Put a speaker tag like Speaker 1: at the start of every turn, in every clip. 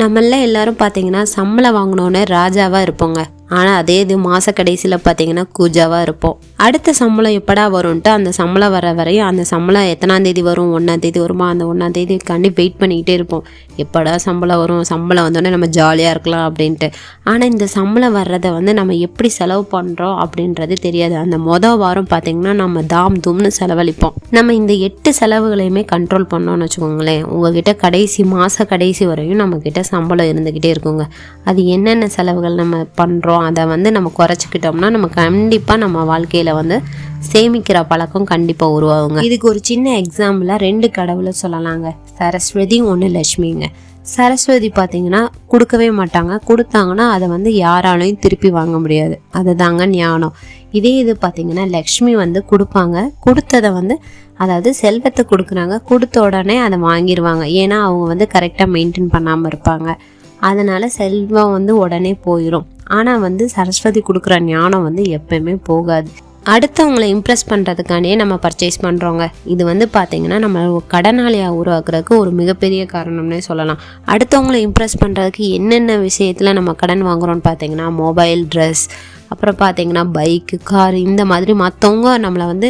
Speaker 1: நம்மள எல்லாரும் பார்த்தீங்கன்னா சம்பளம் வாங்கினோன்னே ராஜாவாக இருப்போங்க. ஆனால் அதே இது மாத கடைசியில் பார்த்தீங்கன்னா கூஜாவாக இருப்போம். அடுத்த சம்பளம் எப்படா வரும்ன்ட்டு அந்த சம்பளம் வர வரையும் அந்த சம்பளம் எத்தனாம் தேதி வரும் ஒன்றாம் தேதி வருமா அந்த ஒன்றாம் தேதிக்காண்டி வெயிட் பண்ணிக்கிட்டே இருப்போம். எப்படா சம்பளம் வரும்? சம்பளம் வந்தோடனே நம்ம ஜாலியாக இருக்கலாம் அப்படின்ட்டு. ஆனால் இந்த சம்பளம் வர்றதை வந்து நம்ம எப்படி செலவு பண்ணுறோம் அப்படின்றது தெரியாது. அந்த மொதல் வாரம் பார்த்தீங்கன்னா நம்ம தாம் தும்னு செலவழிப்போம். நம்ம இந்த எட்டு செலவுகளையுமே கண்ட்ரோல் பண்ணோம்னு வச்சுக்கோங்களேன். உங்ககிட்ட கடைசி மாத கடைசி வரையும் நம்மக்கிட்ட சம்பளம் இருந்துக்கிட்டே இருக்குங்க. அது என்னென்ன செலவுகள் நம்ம பண்ணுறோம் அதை வந்து நம்ம குறைச்சிக்கிட்டோம்னா நம்ம கண்டிப்பாக நம்ம வாழ்க்கையில் வந்து சேமிக்கிற பழக்கம் கண்டிப்பாக உருவாகுங்க. இதுக்கு ஒரு சின்ன எக்ஸாம்பிளாக ரெண்டு கடவுளை சொல்லலாங்க. சரஸ்வதி ஒன்று லட்சுமிங்க. சரஸ்வதி பார்த்தீங்கன்னா கொடுக்கவே மாட்டாங்க. கொடுத்தாங்கன்னா அதை வந்து யாராலையும் திருப்பி வாங்க முடியாது. அதுதாங்க ஞானம். இதே இது பார்த்தீங்கன்னா லக்ஷ்மி வந்து கொடுப்பாங்க. கொடுத்ததை வந்து அதாவது செல்வத்தை கொடுக்குறாங்க. கொடுத்த உடனே அதை வாங்கிடுவாங்க ஏன்னா அவங்க வந்து கரெக்டாக மெயின்டைன் பண்ணாமல் இருப்பாங்க. அதனால செல்வம் வந்து உடனே போயிடும் ஆனால் வந்து சரஸ்வதி கொடுக்குற ஞானம் வந்து எப்பயுமே போகாது. அடுத்தவங்களை இம்ப்ரெஸ் பண்ணுறதுக்காண்டியே நம்ம பர்ச்சேஸ் பண்ணுறோங்க இது வந்து பார்த்திங்கன்னா நம்ம கடனாளியாக உருவாக்குறதுக்கு ஒரு மிகப்பெரிய காரணம்னே சொல்லலாம். அடுத்தவங்களை இம்ப்ரெஸ் பண்ணுறதுக்கு என்னென்ன விஷயத்தில் நம்ம கடன் வாங்குகிறோம்னு பார்த்தீங்கன்னா மொபைல் ட்ரெஸ் அப்புறம் பார்த்தீங்கன்னா பைக்கு கார் இந்த மாதிரி மற்றவங்க நம்மளை வந்து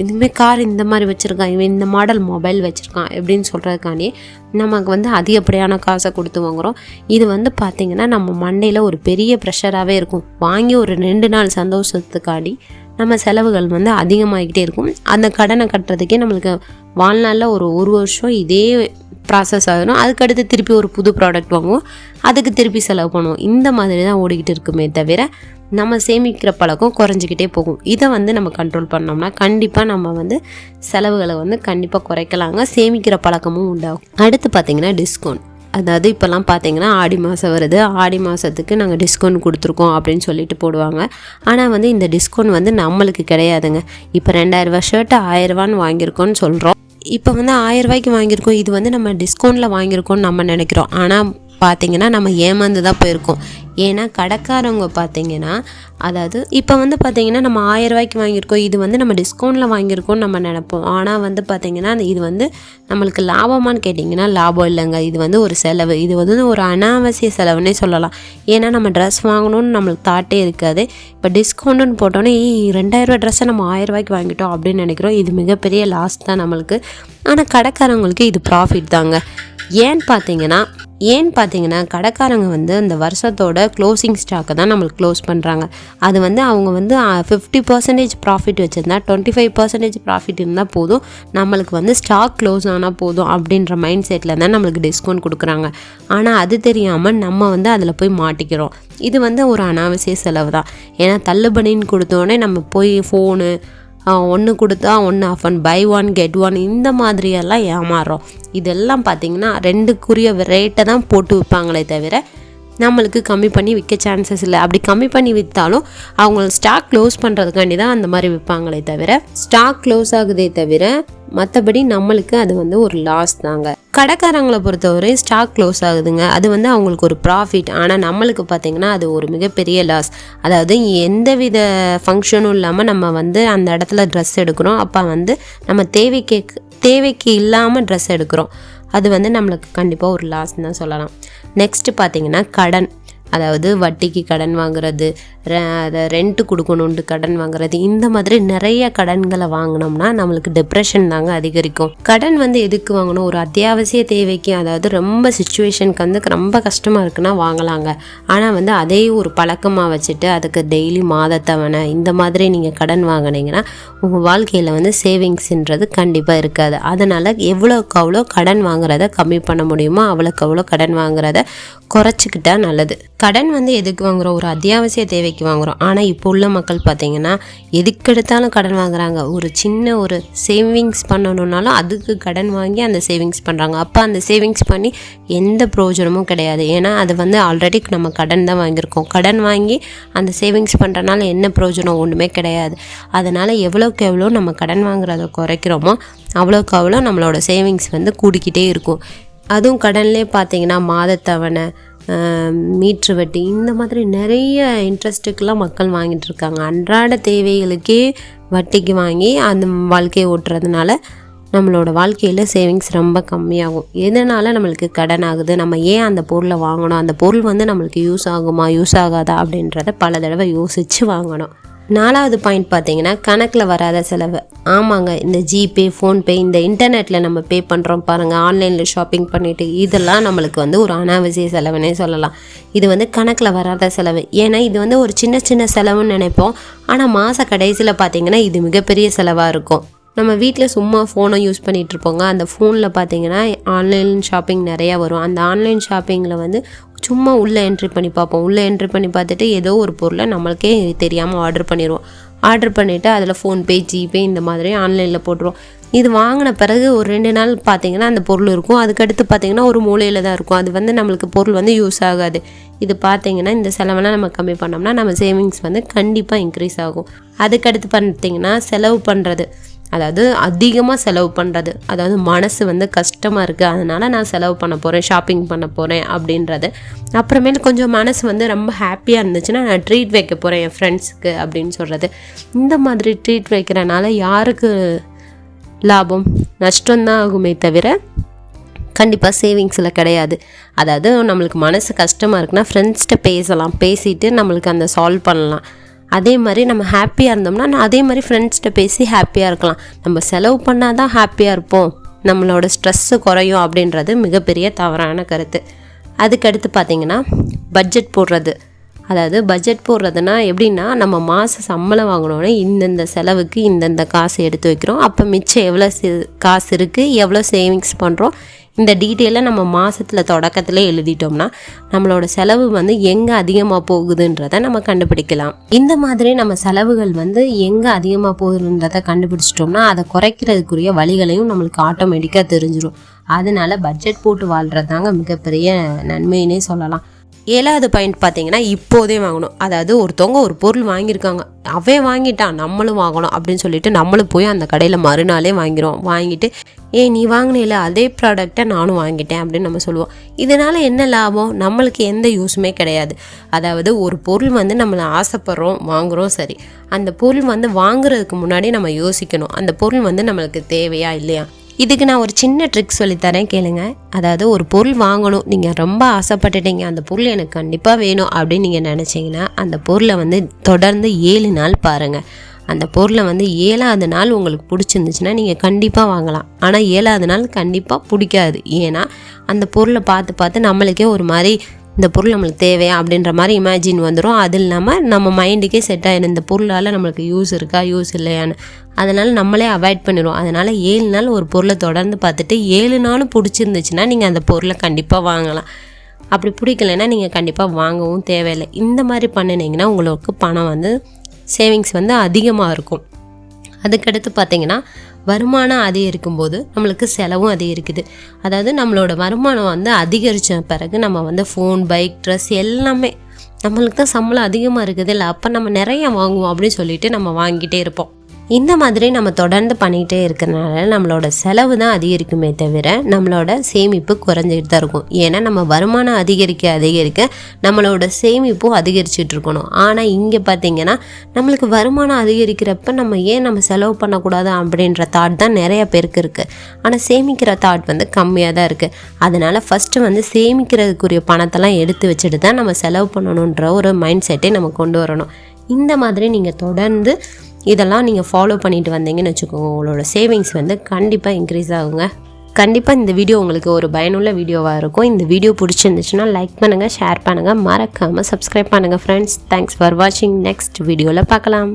Speaker 1: இதுவுமே கார் இந்த மாதிரி வச்சுருக்கான் இவன் இந்த மாடல் மொபைல் வச்சுருக்கான் எப்படின்னு சொல்கிறதுக்காண்டி நமக்கு வந்து அதிகப்படியான காசை கொடுத்து வாங்குகிறோம் இது வந்து பார்த்திங்கன்னா நம்ம மண்டையில் ஒரு பெரிய ப்ரெஷராகவே இருக்கும். வாங்கி ஒரு ரெண்டு நாள் சந்தோஷத்துக்காண்டி நம்ம செலவுகள் வந்து அதிகமாகிக்கிட்டே இருக்கும். அந்த கடனை கட்டுறதுக்கே நம்மளுக்கு வாழ்நாளில் ஒரு ஒரு வருஷம் இதே ப்ராசஸ் ஆகணும் அதுக்கடுத்து திருப்பி ஒரு புது ப்ராடக்ட் வாங்குவோம். அதுக்கு திருப்பி செலவு பண்ணுவோம். இந்த மாதிரி தான் ஓடிக்கிட்டு இருக்குமே தவிர நம்ம சேமிக்கிற பழக்கம் குறைஞ்சிக்கிட்டே போகும். இதை வந்து நம்ம கண்ட்ரோல் பண்ணோம்னா கண்டிப்பாக நம்ம வந்து செலவுகளை வந்து கண்டிப்பாக குறைக்கலாங்க. சேமிக்கிற பழக்கமும் உண்டாகும். அடுத்து பார்த்திங்கன்னா டிஸ்கவுண்ட் அதாவது இப்போல்லாம் பார்த்தீங்கன்னா ஆடி மாதம் வருது. ஆடி மாதத்துக்கு நாங்கள் டிஸ்கவுண்ட் கொடுத்துருக்கோம் அப்படின்னு சொல்லிட்டு போடுவாங்க. ஆனால் வந்து இந்த டிஸ்கவுண்ட் வந்து நம்மளுக்கு கிடையாதுங்க. இப்போ ரெண்டாயிரரூபா ஷர்ட்டு ஆயிரரூபான்னு வாங்கியிருக்கோன்னு சொல்கிறோம் இப்போ வந்து ஆயிரரூபாய்க்கு வாங்கியிருக்கோம். இது வந்து நம்ம டிஸ்கவுண்ட்டில் வாங்கியிருக்கோம்னு நம்ம நினைக்கிறோம். ஆனால் பார்த்தீங்கன்னா நம்ம ஏமாந்து தான் போயிருக்கோம். ஏன்னா கடைக்காரவங்க பார்த்தீங்கன்னா அதாவது இப்போ வந்து பார்த்தீங்கன்னா நம்ம ஆயிரம் ரூபாய்க்கு வாங்கியிருக்கோம். இது வந்து நம்ம டிஸ்கவுண்ட்டில் வாங்கியிருக்கோம்னு நம்ம நினைப்போம். ஆனால் வந்து பார்த்தீங்கன்னா இது வந்து நம்மளுக்கு லாபமான்னு கேட்டிங்கன்னா லாபம் இல்லைங்க. இது வந்து ஒரு செலவு. இது வந்து ஒரு அனாவசிய செலவுன்னே சொல்லலாம். ஏன்னா நம்ம ட்ரெஸ் வாங்கணும்னு நம்மளுக்கு தாட்டே இருக்காது. இப்போ டிஸ்கவுண்ட்டுன்னு போட்டோன்னே ரெண்டாயிரரூவா ட்ரெஸ்ஸை நம்ம ஆயிரம் ரூபாய்க்கு வாங்கிட்டோம் அப்படின்னு நினைக்கிறோம். இது மிகப்பெரிய லாஸ் தான் நம்மளுக்கு. ஆனால் கடைக்காரவங்களுக்கு இது ப்ராஃபிட் தாங்க. ஏன்னு பார்த்தீங்கன்னா ஏன்னு பார்த்தீங்கன்னா கடைக்காரங்க வந்து அந்த வருஷத்தோட க்ளோசிங் ஸ்டாக்கை தான் நம்மளுக்கு க்ளோஸ் பண்ணுறாங்க அது வந்து அவங்க வந்து ஃபிஃப்டி பர்சன்டேஜ் ப்ராஃபிட் வச்சுருந்தா டுவெண்ட்டி ஃபைவ் பர்சன்டேஜ் ப்ராஃபிட் இருந்தால் போதும். நம்மளுக்கு வந்து ஸ்டாக் க்ளோஸ் ஆனால் போதும் அப்படின்ற மைண்ட் செட்டில் தான் நம்மளுக்கு டிஸ்கவுண்ட் கொடுக்குறாங்க. ஆனால் அது தெரியாமல் நம்ம வந்து அதில் போய் மாட்டிக்கிறோம். இது வந்து ஒரு அனாவசிய செலவு தான். ஏன்னா தள்ளுபடின்னு கொடுத்தோடனே நம்ம போய் ஃபோனு ஒன்று கொடுத்தா ஒன்று off one buy one get one இந்த மாதிரியெல்லாம் ஏமாறுறோம். இதெல்லாம் பார்த்திங்கன்னா ரெண்டுக்குரிய ரேட்டை தான் போட்டு விற்பாங்களே தவிர நம்மளுக்கு கம்மி பண்ணி விற்க சான்சஸ் இல்லை. அப்படி கம்மி பண்ணி விற்றாலும் அவங்க ஸ்டாக் க்ளோஸ் பண்ணுறதுக்காண்டி தான் அந்த மாதிரி விற்பாங்களே தவிர ஸ்டாக் க்ளோஸ் ஆகுதே தவிர மற்றபடி நம்மளுக்கு அது வந்து ஒரு லாஸ் தாங்க. கடைக்காரங்களை பொறுத்தவரை ஸ்டாக் க்ளோஸ் ஆகுதுங்க. அது வந்து அவங்களுக்கு ஒரு ப்ராஃபிட் ஆனால் நம்மளுக்கு பார்த்திங்கன்னா அது ஒரு மிகப்பெரிய லாஸ் அதாவது எந்த வித ஃபங்க்ஷனும் இல்லாமல் நம்ம வந்து அந்த இடத்துல ட்ரெஸ் எடுக்கிறோம். அப்போ வந்து நம்ம தேவைக்கு தேவைக்கு இல்லாமல் ட்ரெஸ் எடுக்கிறோம். அது வந்து நம்மளுக்கு கண்டிப்பாக ஒரு லாஸ் தான் சொல்லலாம். நெக்ஸ்ட்டு பார்த்தீங்கன்னா கடன். அதாவது வட்டிக்கு கடன் வாங்குறது அதை ரெண்ட்டு கொடுக்கணுன்ட்டு கடன் வாங்குறது. இந்த மாதிரி நிறைய கடன்களை வாங்கினோம்னா நம்மளுக்கு டிப்ரெஷன் தாங்க அதிகரிக்கும். கடன் வந்து எதுக்கு வாங்கணும்? ஒரு அத்தியாவசிய தேவைக்கு அதாவது ரொம்ப சுச்சுவேஷனுக்கு வந்து ரொம்ப கஷ்டமாக இருக்குன்னா வாங்கலாங்க. ஆனால் வந்து அதே ஒரு பழக்கமாக வச்சுட்டு அதுக்கு டெய்லி மாதத்தவணை இந்த மாதிரி நீங்கள் கடன் வாங்கினீங்கன்னா உங்கள் வாழ்க்கையில் வந்து சேவிங்ஸ்ன்றது கண்டிப்பாக இருக்காது. அதனால் எவ்வளோக்கு அவ்வளோ கடன் வாங்குறத கம்மி பண்ண முடியுமோ அவ்வளோக்கு அவ்வளோ கடன் வாங்குறத குறைச்சிக்கிட்டா நல்லது. கடன் வந்து எதுக்கு வாங்குகிறோம் ஒரு அத்தியாவசிய விலைக்கு வாங்குகிறோம் ஆனால் இப்போ உள்ள மக்கள் பார்த்திங்கன்னா எதுக்கெடுத்தாலும் கடன் வாங்குறாங்க. ஒரு சின்ன ஒரு சேவிங்ஸ் பண்ணணுன்னாலும் அதுக்கு கடன் வாங்கி அந்த சேவிங்ஸ் பண்ணுறாங்க அப்போ அந்த சேவிங்ஸ் பண்ணி எந்த பிரயோஜனமும் கிடையாது. ஏன்னா அது வந்து ஆல்ரெடி நம்ம கடன் தான் வாங்கியிருக்கோம். கடன் வாங்கி அந்த சேவிங்ஸ் பண்ணுறனால என்ன பிரயோஜனம் ஒன்றுமே கிடையாது. அதனால் எவ்வளோக்கு எவ்வளோ நம்ம கடன் வாங்குறத குறைக்கிறோமோ அவ்வளோக்கு அவ்வளோ நம்மளோட சேவிங்ஸ் வந்து கூடிக்கிட்டே இருக்கும். அதுவும் கடன்லேயே பார்த்தீங்கன்னா மாதத்தவணை மீட்ரு வட்டி இந்த மாதிரி நிறைய இன்ட்ரெஸ்ட்டுக்கெல்லாம் மக்கள் வாங்கிட்டு இருக்காங்க அன்றாட தேவைகளுக்கே வட்டிக்கு வாங்கி அந்த வாழ்க்கையை ஓட்டுறதுனால நம்மளோட வாழ்க்கையில் சேவிங்ஸ் ரொம்ப கம்மியாகும். எதனால் நம்மளுக்கு கடன் ஆகுது? நம்ம ஏன் அந்த பொருளை வாங்கணும்? அந்த பொருள் வந்து நம்மளுக்கு யூஸ் ஆகுமா? யூஸ் ஆகாதா? அப்படின்றத பல தடவை யோசித்து வாங்கணும். நாலாவது பாயிண்ட் பார்த்தீங்கன்னா கணக்கில் வராத செலவு. ஆமாங்க இந்த ஜிபே ஃபோன்பே இந்த இன்டர்நெட்டில் நம்ம பே பண்ணுறோம் பாருங்கள் ஆன்லைனில் ஷாப்பிங் பண்ணிவிட்டு இதெல்லாம் நம்மளுக்கு வந்து ஒரு அனாவசிய செலவுனே சொல்லலாம். இது வந்து கணக்கில் வராத செலவு. ஏன்னா இது வந்து ஒரு சின்ன சின்ன செலவுன்னு நினைப்போம். ஆனால் மாத கடைசியில் பார்த்தீங்கன்னா இது மிகப்பெரிய செலவாக இருக்கும். நம்ம வீட்டில் சும்மா ஃபோனை யூஸ் பண்ணிகிட்டு இருப்போங்க. அந்த ஃபோனில் பார்த்தீங்கன்னா ஆன்லைன் ஷாப்பிங் நிறையா வரும். அந்த ஆன்லைன் ஷாப்பிங்கில் வந்து சும்மா உள்ளே என்ட்ரி பண்ணி பார்ப்போம். உள்ளே என்ட்ரி பண்ணி பார்த்துட்டு ஏதோ ஒரு பொருளை நம்மளுக்கே தெரியாமல் ஆர்டர் பண்ணிடுவோம் ஆர்டர் பண்ணிவிட்டு அதில் ஃபோன்பே ஜிபே இந்த மாதிரி ஆன்லைனில் போட்டுருவோம். இது வாங்கின பிறகு ஒரு ரெண்டு நாள் பார்த்தீங்கன்னா அந்த பொருள் இருக்கும். அதுக்கடுத்து பார்த்தீங்கன்னா ஒரு மூலையில் தான் இருக்கும். அது வந்து நம்மளுக்கு பொருள் வந்து யூஸ் ஆகாது. இது பார்த்தீங்கன்னா இந்த செலவெல்லாம் நம்ம கம்மி பண்ணோம்னா நம்ம சேவிங்ஸ் வந்து கண்டிப்பாக இன்க்ரீஸ் ஆகும். அதுக்கடுத்து பார்த்தீங்கன்னா செலவு பண்ணுறது அதாவது அதிகமாக செலவு பண்ணுறது அதாவது மனசு வந்து கஷ்டமாக இருக்குது அதனால் நான் செலவு பண்ண போகிறேன் ஷாப்பிங் பண்ண போகிறேன் அப்படின்றது. அப்புறமேல் கொஞ்சம் மனசு வந்து ரொம்ப ஹாப்பியாக இருந்துச்சுன்னா நான் ட்ரீட் வைக்க போகிறேன் என் ஃப்ரெண்ட்ஸுக்கு அப்படின்னு சொல்கிறது இந்த மாதிரி ட்ரீட் வைக்கிறனால யாருக்கு லாபம்? நஷ்டம்தான் ஆகுமே தவிர கண்டிப்பாக சேவிங்ஸில் கிடையாது. அதாவது நம்மளுக்கு மனசு கஷ்டமாக இருக்குன்னா ஃப்ரெண்ட்ஸ்கிட்ட பேசலாம். பேசிட்டு நம்மளுக்கு அந்த சால்வ் பண்ணலாம். அதே மாதிரி நம்ம ஹாப்பியாக இருந்தோம்னா நான் அதே மாதிரி ஃப்ரெண்ட்ஸ்கிட்ட பேசி ஹாப்பியாக இருக்கலாம். நம்ம செலவு பண்ணால் தான் ஹாப்பியாக இருப்போம். நம்மளோட ஸ்ட்ரெஸ்ஸு குறையும் அப்படின்றது மிகப்பெரிய தவறான கருத்து. அதுக்கடுத்து பார்த்திங்கன்னா பட்ஜெட் போடுறது. அதாவது பட்ஜெட் போடுறதுனா எப்படின்னா நம்ம மாத சம்பளம் வாங்கினோடனே இந்தந்த செலவுக்கு இந்தந்த காசு எடுத்து வைக்கிறோம். அப்போ மிச்சம் எவ்வளோ காசு இருக்குது எவ்வளோ சேவிங்ஸ் பண்ணுறோம் இந்த டீட்டெயிலை நம்ம மாதத்தில் தொடக்கத்தில் எழுதிட்டோம்னா நம்மளோட செலவு வந்து எங்கே அதிகமாக போகுதுன்றதை நம்ம கண்டுபிடிக்கலாம். இந்த மாதிரி நம்ம செலவுகள் வந்து எங்கே அதிகமாக போகுதுன்றதை கண்டுபிடிச்சிட்டோம்னா அதை குறைக்கிறதுக்குரிய வழிகளையும் நம்மளுக்கு ஆட்டோமேட்டிக்காக தெரிஞ்சிடும் அதனால பட்ஜெட் போட்டு வாழ்கிறது தாங்க மிகப்பெரிய நன்மைன்னே சொல்லலாம். ஏழாவது பாயிண்ட் பார்த்தீங்கன்னா இப்போதே வாங்கணும். அதாவது ஒருத்தவங்க ஒரு பொருள் வாங்கியிருக்காங்க. அவன் வாங்கிட்டான் நம்மளும் வாங்கணும் அப்படின்னு சொல்லிட்டு நம்மளும் போய் அந்த கடையில் மறுநாளே வாங்கிடுவோம் வாங்கிட்டு ஏ நீ வாங்கினில அதே ப்ராடக்டை நானும் வாங்கிட்டேன் அப்படின்னு நம்ம சொல்லுவோம். இதனால் என்ன லாபம்? நம்மளுக்கு எந்த யூஸுமே கிடையாது. அதாவது ஒரு பொருள் வந்து நம்மளை ஆசைப்படுறோம் வாங்குகிறோம் சரி. அந்த பொருள் வந்து வாங்குறதுக்கு முன்னாடி நம்ம யோசிக்கணும். அந்த பொருள் வந்து நம்மளுக்கு தேவையா இல்லையா? இதுக்கு நான் ஒரு சின்ன ட்ரிக் சொல்லித்தரேன் கேளுங்க. அதாவது ஒரு பொருள் வாங்கணும் நீங்கள் ரொம்ப ஆசைப்பட்டுட்டீங்க அந்த பொருள் எனக்கு கண்டிப்பாக வேணும் அப்படின்னு நீங்கள் நினச்சிங்கன்னா அந்த பொருளை வந்து தொடர்ந்து ஏழு நாள் பாருங்கள் அந்த பொருளை வந்து ஏழாவது நாள் உங்களுக்கு பிடிச்சிருந்துச்சுன்னா நீங்கள் கண்டிப்பாக வாங்கலாம். ஆனால் ஏழாவது நாள் கண்டிப்பாக பிடிக்காது. ஏன்னா அந்த பொருளை பார்த்து பார்த்து நம்மளுக்கே ஒரு மாதிரி இந்த பொருள் நம்மளுக்கு தேவையா அப்படின்ற மாதிரி இமேஜின் வந்துடும் அது இல்லாமல் நம்ம மைண்டுக்கே செட் ஆகிடும் இந்த பொருளால் நம்மளுக்கு யூஸ் இருக்கா யூஸ் இல்லையான்னு. அதனால் நம்மளே அவாய்ட் பண்ணிடுவோம். அதனால் ஏழு நாள் ஒரு பொருளை தொடர்ந்து பார்த்துட்டு ஏழு நாளும் பிடிச்சிருந்துச்சுன்னா நீங்கள் அந்த பொருளை கண்டிப்பாக வாங்கலாம். அப்படி பிடிக்கலைன்னா நீங்கள் கண்டிப்பாக வாங்கவும் தேவையில்லை. இந்த மாதிரி பண்ணினீங்கன்னா உங்களுக்கு பணம் வந்து சேவிங்ஸ் வந்து அதிகமாக இருக்கும். அதுக்கடுத்து பார்த்தீங்கன்னா வருமானம் அதிகரிக்கும் போது நம்மளுக்கு செலவும் அதிகரிக்குது அதாவது நம்மளோட வருமானம் வந்து அதிகரித்த பிறகு நம்ம வந்து ஃபோன் பைக் ட்ரெஸ் எல்லாமே நம்மளுக்கு தான் சம்பளம் அதிகமாக இருக்குது. இல்லை அப்போ நம்ம நிறைய வாங்குவோம் அப்படின்னு சொல்லிட்டு நம்ம வாங்கிட்டே இருப்போம். இந்த மாதிரி நம்ம தொடர்ந்து பண்ணிகிட்டே இருக்கிறனால நம்மளோட செலவு தான் அதிகரிக்குமே தவிர நம்மளோட சேமிப்பு குறைஞ்சிட்டு தான் இருக்கும். ஏன்னா நம்ம வருமானம் அதிகரிக்க அதிகரிக்க நம்மளோட சேமிப்பும் அதிகரிச்சுட்டு இருக்கணும். ஆனால் இங்கே பார்த்தீங்கன்னா நம்மளுக்கு வருமானம் அதிகரிக்கிறப்ப நம்ம ஏன் நம்ம செலவு பண்ணக்கூடாது அப்படின்ற தாட் தான் நிறைய பேருக்கு இருக்குது ஆனால் சேமிக்கிற தாட் வந்து கம்மியாக தான் இருக்குது அதனால் ஃபஸ்ட்டு வந்து சேமிக்கிறதுக்குரிய பணத்தெல்லாம் எடுத்து வச்சுட்டு தான் நம்ம செலவு பண்ணணுன்ற ஒரு மைண்ட் செட்டே நம்ம கொண்டு வரணும். இந்த மாதிரி நீங்கள் தொடர்ந்து இதெல்லாம் நீங்கள் ஃபாலோ பண்ணிட்டு வந்தீங்கன்னு வச்சுக்கோங்க. உங்களோட சேவிங்ஸ் வந்து கண்டிப்பாக இன்க்ரீஸ் ஆகுங்க. கண்டிப்பாக இந்த வீடியோ உங்களுக்கு ஒரு பயனுள்ள வீடியோவாக இருக்கும். இந்த வீடியோ பிடிச்சிருந்துச்சுன்னா லைக் பண்ணுங்கள் ஷேர் பண்ணுங்கள் மறக்காமல் சப்ஸ்கிரைப் பண்ணுங்கள் ஃப்ரெண்ட்ஸ் தேங்க்ஸ் ஃபார் வாட்சிங் நெக்ஸ்ட் வீடியோவில் பார்க்கலாம்.